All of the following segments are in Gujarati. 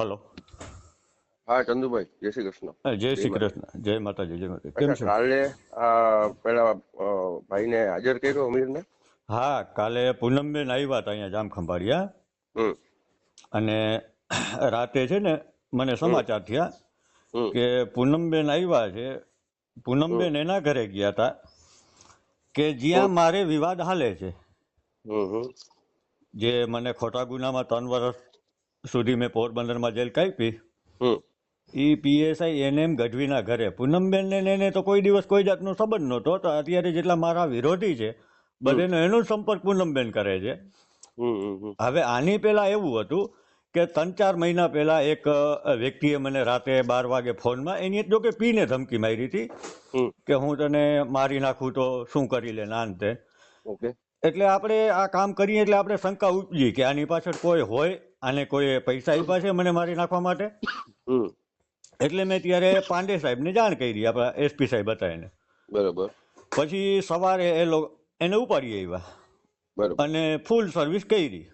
હલો. હા ચંદુભાઈ જય શ્રી કૃષ્ણ. જય શ્રી કૃષ્ણ. જય માતાજી જય માતાજી. કેમ છો? કાલે પેલા ભાઈને હાજર કર્યો અમીરને? હા કાલે પૂનમબેન આવ્યા હતા અહીંયા જામ ખંભાળિયા અને રાતે છે ને મને સમાચાર થયા કે પૂનમબેન આવ્યા છે. પૂનમબેન એના ઘરે ગયા હતા કે જ્યાં મારે વિવાદ હાલે છે. જે મને ખોટા ગુનામાં ત્રણ વર્ષ સુધી મેં પોરબંદરમાં જેલ કાપી. એ પીએસઆઈ એને એમ ગઢવીના ઘરે. પૂનમબેન ને એને તો કોઈ દિવસ કોઈ જાતનો સંબંધ નહોતો તો અત્યારે જેટલા મારા વિરોધી છે બધેનો એનો સંપર્ક પૂનમબેન કરે છે. હવે આની પહેલા એવું હતું કે ત્રણ ચાર મહિના પહેલા એક વ્યક્તિએ મને રાતે બાર વાગે ફોનમાં એની જો કે પીને ધમકી મારી હતી કે હું તને મારી નાખું તો શું કરી લે ના ને તે એટલે આપણે આ કામ કરીએ એટલે આપણે શંકા ઉપજી કે આની પાછળ કોઈ હોય આને કોઈ પૈસા આપ્યા છે મને મારી નાખવા માટે? એટલે મેં ત્યારે પાંડે સાહેબને જાણ કરી આપણા એસપી સાહેબ હતા એને. બરોબર. પછી સવારે એ લોકો એને ઉપાડી આવ્યા અને ફૂલ સર્વિસ કરી.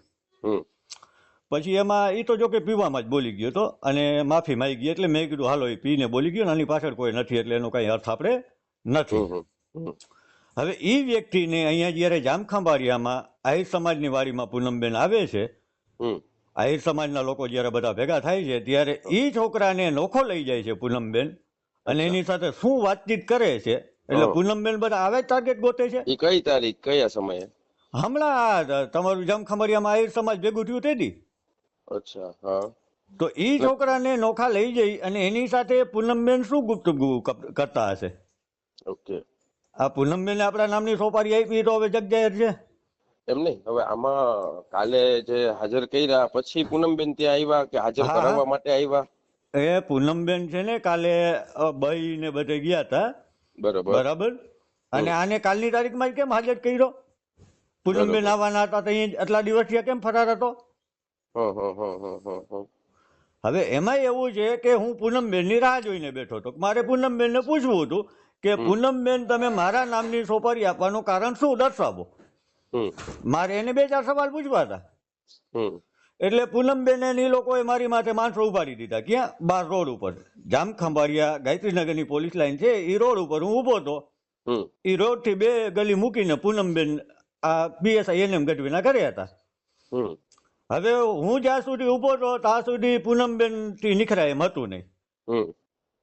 પછી એમાં એ તો જો કે પીવામાં જ બોલી ગયો હતો અને માફી માંગી ગઈ એટલે મેં કીધું હાલો એ પીને બોલી ગયો ને આની પાછળ કોઈ નથી એટલે એનો કઈ અર્થ આપણે નથી. હવે એ વ્યક્તિને અહીંયા જ્યારે જામખંભારિયામાં આહિર સમાજની વાડીમાં પૂનમબેન આવે છે આહિર સમાજના લોકો જ્યારે બધા ભેગા થાય છે ત્યારે એ છોકરાને નોખો લઈ જાય છે પૂનમબેન. અને એની સાથે શું વાતચીત કરે છે? એટલે. પૂનમબેન બધા આવે ટાર્ગેટ ગોતે છે? એ કઈ તારીખ કયા સમયે? હમણાં તમારું તમારું જામખંભાળિયામાં આહિર સમાજ ભેગું થયું તેથી અચ્છા હા. તો એ છોકરાને નોખા લઈ જઈ અને એની સાથે પૂનમબેન શું ગુપ્ત કરતા હશે? ઓકે. આ પૂનમબેન આપણા નામની સોપારી આપી તો હવે જગજાહેર છે. એમ નહીં. હવે આમાં કાલે જે હાજર કર્યા પછી પૂનમબેન ત્યાં આવ્યા કે હાજર. કરાવવા માટે આવ્યા? એ પૂનમબેન છે ને કાલે બઈ ને બધે ગયા હતા બરાબર. બરાબર? અને આને કાલની તારીખમાં કેમ હાજર કર્યો? પૂનમબેન. આવવાના હતા તો આટલા દિવસ કેમ ફરાર હતો? હવે એમાં એવું છે કે હું પૂનમબેનની રાહ જોઈને બેઠો હતો. મારે પૂનમબેનને પૂછવું હતું કે પૂનમબેન તમે મારા નામની સોપારી આપવાનું કારણ શું? દર્શાવો. મારે એને બે ચાર સવાલ પૂછવા હતા. એટલે પૂનમબેન એ લોકોએ મારી માથે માણસો ઉભારી દીધા. ક્યાં? બાર રોડ ઉપર. જામ ખંભાળિયા ગાયત્રીનગરની પોલીસ લાઈન છે એ રોડ ઉપર હું ઊભો હતો. એ રોડથી બે ગલી મૂકીને પૂનમબેન આ પીએસઆઈ એનએમ ગઢવીના કર્યા હતા. હવે હું જ્યાં સુધી ઊભો હતો ત્યાં સુધી પૂનમબેનથી નીકળાય એમ હતું નહીં.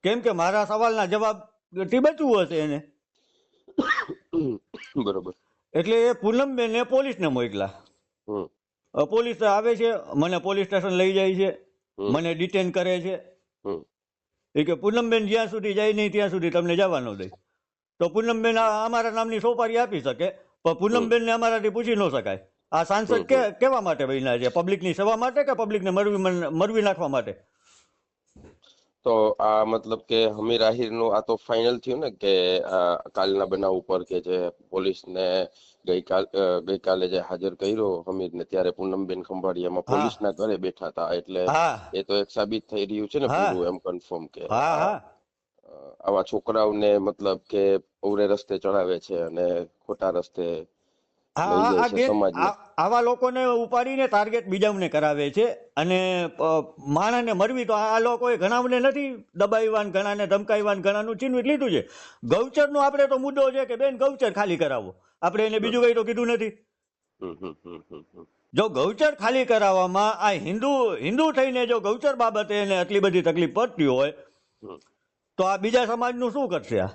કેમ કે મારા સવાલના જવાબથી બચવું હશે એને. બરોબર. એટલે એ પૂનમબેને પોલીસને મોકલા. પોલીસ આવે છે મને પોલીસ સ્ટેશન લઈ જાય છે મને ડિટેન કરે છે. એ કે પૂનમબેન જ્યાં સુધી જાય નહીં ત્યાં સુધી તમને જવા ન દે. તો પૂનમબેન અમારા નામની સોપારી આપી શકે પણ પૂનમબેનને અમારાથી પૂછી ન શકાય. આ સાંસદ કે કેવા માટે બન્યા છે? પબ્લિકની સેવા માટે કે પબ્લિકને મરવી મરવી નાખવા માટે? તો આ મતલબ કે હમીર આહિરનું આ તો ફાઇનલ થયું ને કે કાલના બનાવ ઉપર કે જે પોલીસને ગઈકાલ ગઈકાલે જે હાજર કર્યો હમીરને ત્યારે પૂનમબેન ખંભાળિયામાં પોલીસના ઘરે બેઠા હતા એટલે એ તો એક સાબિત થઈ રહ્યું છે ને પૂરું એમ કન્ફર્મ કે આવા છોકરાઓને મતલબ કે ઉરે રસ્તે ચડાવે છે અને ખોટા રસ્તે આવા લોકોને ઉપાડીને ટાર્ગેટ બીજાઓને કરાવે છે અને માણાને મરવી તો આ લોકોએ ઘણાને નથી દબાવ્યા ઘણાને ધમકાવ્યા ઘણાનું ચીનવી લીધું છે. ગૌચરનો આપણે તો મુદ્દો છે કે બેન ગૌચર ખાલી કરાવો. આપણે એને બીજું કઈ તો કીધું નથી. જો ગૌચર ખાલી કરાવવામાં આ હિન્દુ હિન્દુ થઈને જો ગૌચર બાબતે એને આટલી બધી તકલીફ પડતી હોય તો આ બીજા સમાજનું શું કરશે આ?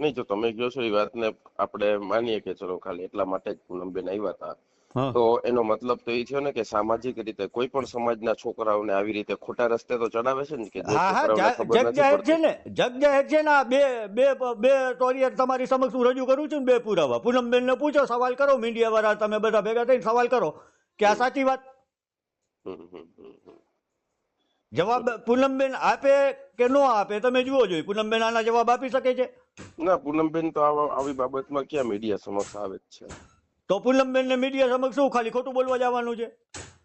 નહીં જો તમે કહો છો એ વાતને આપણે માનીએ કે ચલો ખાલી એટલા માટે જ પૂનમબેન આવ્યા હતા. તો એનો મતલબ તો એ છે ને કે સામાજિક રીતે કોઈ પણ સમાજના છોકરાઓને આવી રીતે ખોટા રસ્તે તો ચડાવે છે ને કે જગ જાહેર છે ને જગ જાહેર છે ને આ બે બે બે ટોરિયર તમારી સમક્ષ હું રજૂ કરું છું ને બે પુરાવા. પૂનમબેન ને પૂછો સવાલ કરો મીડિયા વાળા તમે બધા ભેગા થઈને સવાલ કરો કે આ સાચી વાત. જવાબ પૂનમબેન આપે કે ન આપે તમે જુઓ જોઈએ પૂનમબેન આના જવાબ આપી શકે છે? ના પૂનમબેન તો આવા બાબતમાં ક્યાં મીડિયા સમક્ષ આવે છે? તો પૂનમબેન ને મીડિયા સમક્ષ શું ખાલી ખોટું બોલવા જવાનું છે?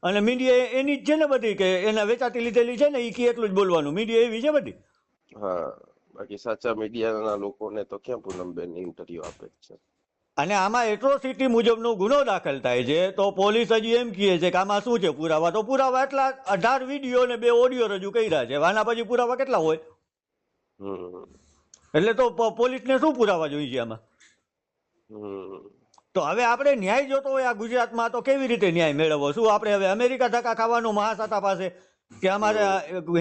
અને મીડિયા એની જ છે ને બધી કે એના વેચાતી લીધેલી છે ને એ કે એટલું જ બોલવાનું. મીડિયા એવી છે બધી? હા બાકી સાચા મીડિયાના લોકોને તો ક્યાં પૂનમબેન ઇન્ટરવ્યુ આપે જ છે? અને આમાં એટ્રોસિટી મુજબનો ગુનો દાખલ થાય છે તો પોલીસ હજી એમ કહે છે કે આમાં શું છે પુરાવા? તો પુરાવા એટલા અઢાર વીડિયો ને બે ઓડિયો રજૂ કર્યા છે. આના પછી પુરાવા કેટલા હોય? એટલે તો પોલીસને શું પુરાવા જોઈએ આમાં? તો હવે આપણે ન્યાય જોતો હોય આ ગુજરાતમાં તો કેવી રીતે ન્યાય મેળવવો? શું આપણે હવે અમેરિકા ધક્કા ખાવાનું મહાસાતા પાસે? કે અમારે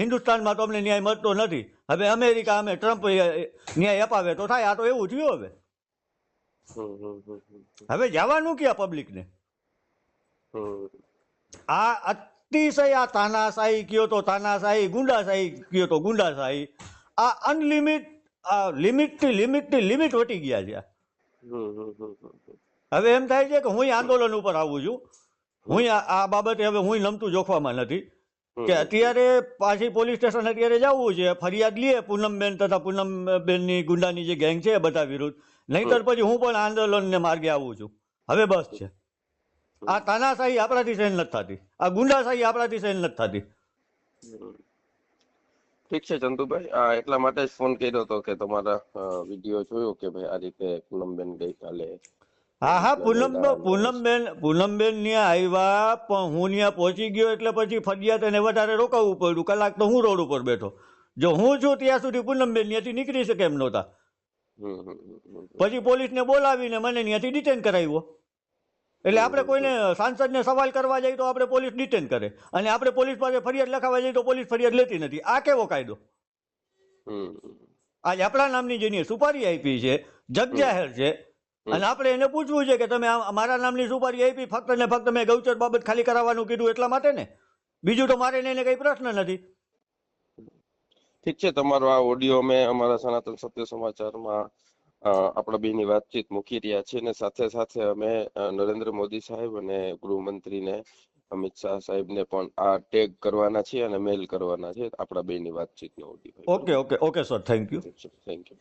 હિન્દુસ્તાનમાં તો અમને ન્યાય મળતો નથી. હવે અમેરિકા અમે ટ્રમ્પ ન્યાય અપાવે તો થાય. આ તો એવું થયું હવે. હવે જવાનું ક્યાં પબ્લિકને આ અતિશય આ તાનાશાહી કયો તો તાનાશાહી ગુંડાશાહી કયો તો ગુંડાશાહી. આ અનલિમિટ આ લિમિટથી લિમિટથી લિમિટ વટી ગયા છે હવે એમ થાય છે કે હું આંદોલન ઉપર આવું છું. હું આ આ બાબતે હવે હું નમતું જોખવામાં નથી. કે અત્યારે પાછી પોલીસ સ્ટેશન અત્યારે જવું છે. ફરિયાદ લઈએ પૂનમબેન તથા પૂનમબેનની ગુંડાની જે ગેંગ છે એ બધા વિરુદ્ધ. નહીતર પછી હું પણ આંદોલનને માર્ગે આવું છું. હવે બસ છે. આ તાનાશાહી આપણાથી સહન નથી થતી. આ ગુંડાશાહી આપણાથી સહન નથી થતી. ઠીક છે ચંદુભાઈ આ એટલા માટે જ ફોન કર્યો હતો કે તમારા વીડિયો જોયો કે ભાઈ આ રીતે પૂનમબેન ગઈકાલે હા હા પૂનમ પૂનમબેન પૂનમબેન ત્યાં આવ્યા પણ હું ત્યાં પહોંચી ગયો એટલે પછી ફરિયાદ એને વધારે રોકાવવું પડ્યું. કલાક તો હું રોડ ઉપર બેઠો. જો હું છું ત્યાં સુધી પૂનમબેન ત્યાંથી નીકળી શકે એમ નહોતા. પછી પોલીસને બોલાવીને મને ત્યાંથી ડિટેન કરાવ્યો. એટલે આપણે કોઈને સાંસદને સવાલ કરવા જઈએ તો આપણે પોલીસ ડિટેન કરે. અને આપણે પોલીસ પાસે ફરિયાદ લખાવા જઈએ તો પોલીસ ફરિયાદ લેતી નથી. આ કેવો કાયદો? આજે આપણા નામની જેની સુપારી આપી છે જગ જાહેર છે અને આપણે એને પૂછવું છે કે તમે મારા નામની સુપારી આપી ફક્ત ને ફક્ત મેં ગૌચર બાબત ખાલી કરાવવાનું કીધું એટલા માટે ને? બીજું તો મારે એને કઈ પ્રશ્ન નથી. ઠીક છે તમારો આ ઓડિયો અમે અમારા સનાતન સત્ય સમાચારમાં આપણા બેની વાતચીત મૂકી રહ્યા છીએ અને સાથે સાથે અમે નરેન્દ્ર મોદી સાહેબ અને ગૃહમંત્રીને અમિત શાહ સાહેબને પણ આ ટેગ કરવાના છે અને મેલ કરવાના છે આપણા બેની વાતચીતનો audio okay okay okay sir thank you thank you